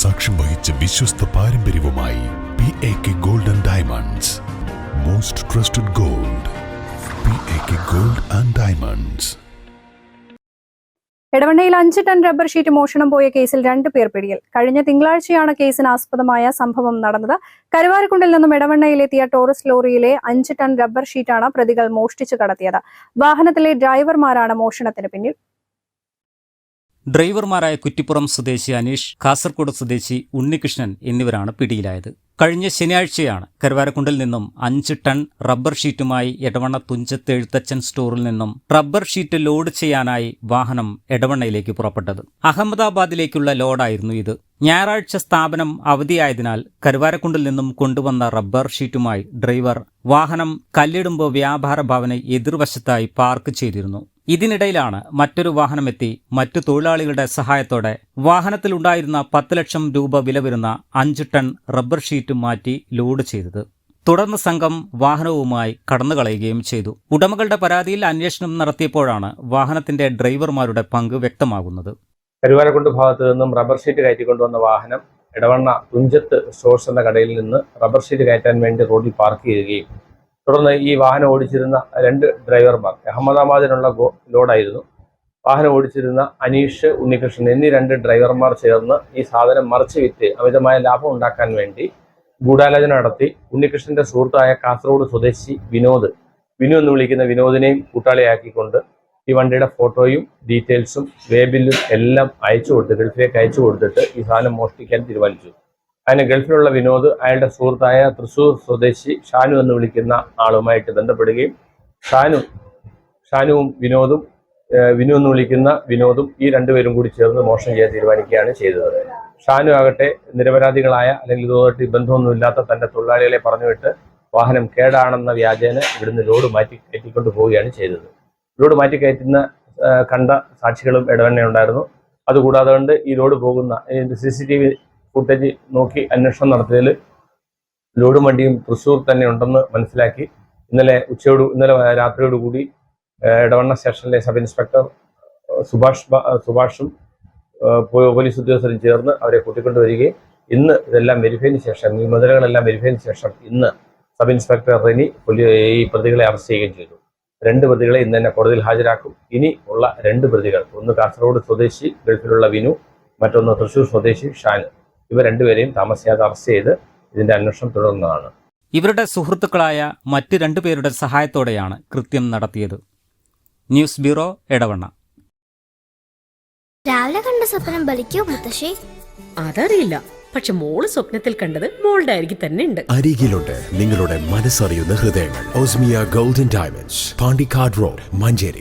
സാക്ഷ്യം വഹിച്ച വിശ്വസ്ത പാരമ്പര്യവുമായി P A K gold and diamonds most trusted gold P A K gold and diamonds എടവണ്ണയിൽ അഞ്ച് ടൺ റബ്ബർ ഷീറ്റ് മോഷണം പോയ കേസിൽ രണ്ട് പേർ പിടിയിൽ. കഴിഞ്ഞ തിങ്കളാഴ്ചയാണ് കേസിന് ആസ്പദമായ സംഭവം നടന്നത്. കരുവാരക്കുണ്ടിൽ നിന്നും എടവണ്ണയിലെത്തിയ ടോറസ് ലോറിയിലെ അഞ്ച് ടൺ റബ്ബർ ഷീറ്റാണ് പ്രതികൾ മോഷ്ടിച്ചു കടത്തിയത്. വാഹനത്തിലെ ഡ്രൈവർമാരാണ് മോഷണത്തിന് പിന്നിൽ. ഡ്രൈവർമാരായ കുറ്റിപ്പുറം സ്വദേശി അനീഷ് കാസർഗോഡ് സ്വദേശി ഉണ്ണികൃഷ്ണൻ എന്നിവരാണ് പിടിയിലായത്. കഴിഞ്ഞ ശനിയാഴ്ചയാണ് കരുവാരക്കുണ്ടിൽ നിന്നും അഞ്ച് ടൺ റബ്ബർ ഷീറ്റുമായി എടവണ്ണ തുഞ്ചത്ത് എഴുത്തച്ഛൻ സ്റ്റോറിൽ നിന്നും റബ്ബർ ഷീറ്റ് ലോഡ് ചെയ്യാനായി വാഹനം എടവണ്ണയിലേക്ക് പുറപ്പെട്ടത്. അഹമ്മദാബാദിലേക്കുള്ള ലോഡായിരുന്നു ഇത്. ഞായറാഴ്ച സ്ഥാപനം അവധിയായതിനാൽ കരുവാരക്കുണ്ടിൽ നിന്നും കൊണ്ടുവന്ന റബ്ബർ ഷീറ്റുമായി ഡ്രൈവർ വാഹനം കല്ലിടുമ്പോ വ്യാപാര ഭവന് എതിർവശത്തായി പാർക്ക് ചെയ്തിരുന്നു. ഇതിനിടയിലാണ് മറ്റൊരു വാഹനമെത്തി മറ്റു തൊഴിലാളികളുടെ സഹായത്തോടെ വാഹനത്തിലുണ്ടായിരുന്ന പത്ത് ലക്ഷം രൂപ വില വരുന്ന അഞ്ച് ടൺ റബ്ബർ ഷീറ്റ് മാറ്റി ലോഡ് ചെയ്തത്. തുടർന്ന് സംഘം വാഹനവുമായി കടന്നുകളയുകയും ചെയ്തു. ഉടമകളുടെ പരാതിയിൽ അന്വേഷണം നടത്തിയപ്പോഴാണ് വാഹനത്തിന്റെ ഡ്രൈവർമാരുടെ പങ്ക് വ്യക്തമാകുന്നത്. കരുവാരക്കുണ്ട് ഭാഗത്തു നിന്നും റബ്ബർ ഷീറ്റ് കയറ്റി കൊണ്ടുവന്ന വാഹനം ഇടവണ്ണ തുഞ്ചത്ത് സ്റ്റോഴ്സ് എന്ന കടയിൽ നിന്ന് റബ്ബർ ഷീറ്റ് കയറ്റാൻ വേണ്ടി റോഡിൽ പാർക്ക് ചെയ്യുകയും തുടർന്ന് ഈ വാഹനം ഓടിച്ചിരുന്ന രണ്ട് ഡ്രൈവർമാർ അഹമ്മദാബാദിനുള്ള ലോഡായിരുന്നു. വാഹനം ഓടിച്ചിരുന്ന അനീഷ് ഉണ്ണികൃഷ്ണൻ എന്നീ രണ്ട് ഡ്രൈവർമാർ ചേർന്ന് ഈ സാധനം മറിച്ച് വിറ്റ് അമിതമായ ലാഭം ഉണ്ടാക്കാൻ വേണ്ടി ഗൂഢാലോചന നടത്തി. ഉണ്ണികൃഷ്ണന്റെ സുഹൃത്തായ കാസർഗോഡ് സ്വദേശി വിനോദ് വിനു എന്ന് വിളിക്കുന്ന വിനോദിനെയും കൂട്ടാളിയാക്കിക്കൊണ്ട് ഈ വണ്ടിയുടെ ഫോട്ടോയും ഡീറ്റെയിൽസും വേബില്ലും എല്ലാം അയച്ചു കൊടുത്ത് ഗൾഫിലേക്ക് അയച്ചു കൊടുത്തിട്ട് ഈ സാധനം മോഷ്ടിക്കാൻ തീരുമാനിച്ചു. അതിന് ഗൾഫിലുള്ള വിനോദ് അയാളുടെ സുഹൃത്തായ തൃശൂർ സ്വദേശി ഷാനു എന്ന് വിളിക്കുന്ന ആളുമായിട്ട് ബന്ധപ്പെടുകയും ഷാനു ഷാനുവും വിനോദും വിനു എന്ന് വിളിക്കുന്ന വിനോദും ഈ രണ്ടുപേരും കൂടി ചേർന്ന് മോഷണം ചെയ്യാൻ തീരുമാനിക്കുകയാണ് ചെയ്തത്. ഷാനു ആകട്ടെ നിരപരാധികളായ അല്ലെങ്കിൽ ഇതുമായിട്ട് ബന്ധമൊന്നുമില്ലാത്ത തന്റെ തൊഴിലാളികളെ പറഞ്ഞുവിട്ട് വാഹനം കേടാണെന്ന വ്യാജേന ഇവിടുന്ന് ലോഡ് മാറ്റി കയറ്റിക്കൊണ്ട് പോവുകയാണ് ചെയ്തത്. ലോഡ് മാറ്റി കയറ്റുന്ന കണ്ട സാക്ഷികളും ഇടവണ്ണ ഉണ്ടായിരുന്നു അതുകൂടാതെ കൊണ്ട് ഈ ലോഡ് പോകുന്ന C C T V footage നോക്കി അന്വേഷണം നടത്തിയതിൽ ലോഡും വണ്ടിയും തൃശ്ശൂർ തന്നെ ഉണ്ടെന്ന് മനസ്സിലാക്കി. ഇന്നലെ ഉച്ചയോട് ഇന്നലെ രാത്രിയോടുകൂടി ഇടവണ്ണ സ്റ്റേഷനിലെ സബ് ഇൻസ്പെക്ടർ സുഭാഷ് സുഭാഷും പോലീസ് ഉദ്യോഗസ്ഥരും ചേർന്ന് അവരെ കൂട്ടിക്കൊണ്ടുവരികയും ഇന്ന് ഇതെല്ലാം വെരിഫൈന് ശേഷം ഈ മുതലുകളെല്ലാം വെരിഫൈന് ശേഷം ഇന്ന് സബ് ഇൻസ്പെക്ടർ റെനി ഈ പ്രതികളെ അറസ്റ്റ് ചെയ്യുകയും ചെയ്തു. രണ്ട് പ്രതികളെ ഇന്ന് തന്നെ കോടതിയിൽ ഹാജരാക്കും. ഇനി ഉള്ള രണ്ട് പ്രതികൾ ഒന്ന് കാസർഗോഡ് സ്വദേശി ഗൾഫിലുള്ള വിനു മറ്റൊന്ന് തൃശൂർ സ്വദേശി ഷാൻ ഇവർ രണ്ടുപേരെയും താമസിയാതെ അറസ്റ്റ് ചെയ്ത് ഇതിന്റെ അന്വേഷണം തുടർന്നതാണ് ഇവരുടെ സുഹൃത്തുക്കളായ മറ്റ് രണ്ടുപേരുടെ സഹായത്തോടെയാണ് കൃത്യം നടത്തിയത്. News bureau Edavanna. രാവിലെ കണ്ട സ്വപ്നം ബലിക്കോ മുത്തശ്ശി? അതറിയില്ല. പക്ഷെ മോൾ സ്വപ്നത്തിൽ കണ്ടത് മോളുടെ അരികിൽ തന്നെ ഉണ്ട്. അരികിലുണ്ട് നിങ്ങളുടെ മനസ്സറിയുന്ന ഹൃദയങ്ങൾ. Osmiya golden diamonds Pandikkad road Manjeri.